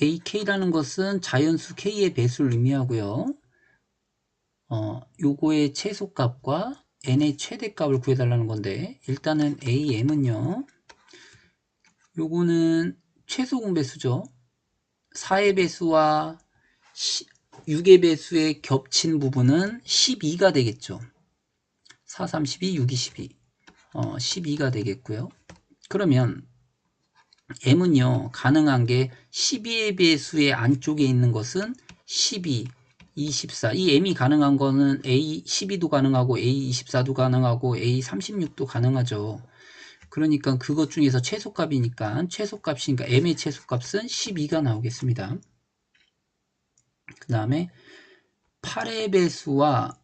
ak라는 것은 자연수 k의 배수를 의미하고요. 어, 요거의 최소값과 n의 최대값을 구해달라는 건데 일단은 am은요. 요거는 최소 공배수죠. 4의 배수와 6의 배수의 겹친 부분은 12가 되겠죠. 4, 3, 12, 6, 2, 12. 어, 12가 되겠고요. 그러면 m은요. 가능한 게 12의 배수의 안쪽에 있는 것은 12, 24. 이 m이 가능한 거는 a 12도 가능하고 a 24도 가능하고 a 36도 가능하죠. 그러니까 그것 중에서 최소값이니까 최소값이니까 m의 최소값은 12가 나오겠습니다. 그 다음에 8의 배수와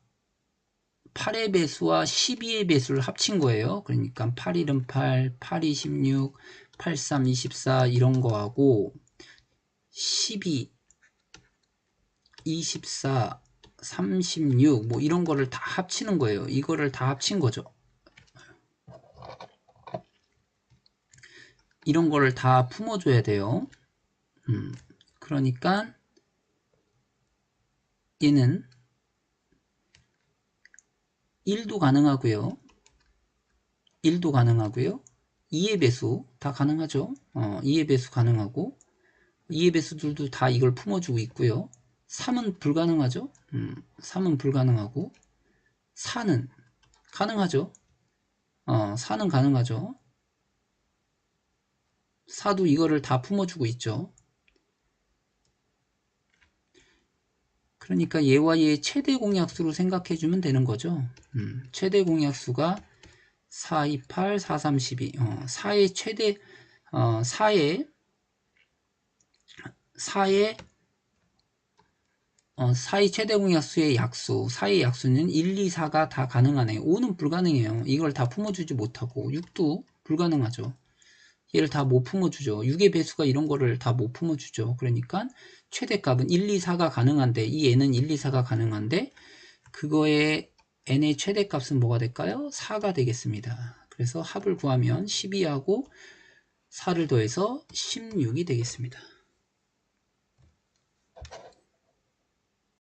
8의 배수와 12의 배수를 합친 거예요. 그러니까 8, 1은 8, 8, 2, 16, 8, 3, 24 이런 거하고 12, 24, 36 뭐 이런 거를 다 합치는 거예요. 이거를 다 합친 거죠. 이런 거를 다 품어줘야 돼요. 음, 그러니까 얘는 1도 가능하고요. 1도 가능하고요. 2의 배수 다 가능하죠. 어, 2의 배수 가능하고 2의 배수들도 다 이걸 품어주고 있고요. 3은 불가능하죠. 음, 3은 불가능하고 4는 가능하죠. 어, 4는 가능하죠. 4도 이거를 다 품어주고 있죠. 그러니까 얘와 얘의 최대 공약수로 생각해 주면 되는 거죠. 음, 최대 공약수가 4, 2, 8, 4, 3, 12. 어, 4의 최대, 어, 4의, 4의, 어, 4의 최대 공약수의 약수, 4의 약수는 1, 2, 4가 다 가능하네요. 5는 불가능해요. 이걸 다 품어주지 못하고, 6도 불가능하죠. 얘를 다 못 품어주죠. 6의 배수가 이런 거를 다 못 품어주죠. 그러니까 최대값은 1, 2, 4가 가능한데 이 n은 1, 2, 4가 가능한데 그거의 n의 최대값은 뭐가 될까요? 4가 되겠습니다. 그래서 합을 구하면 12하고 4를 더해서 16이 되겠습니다.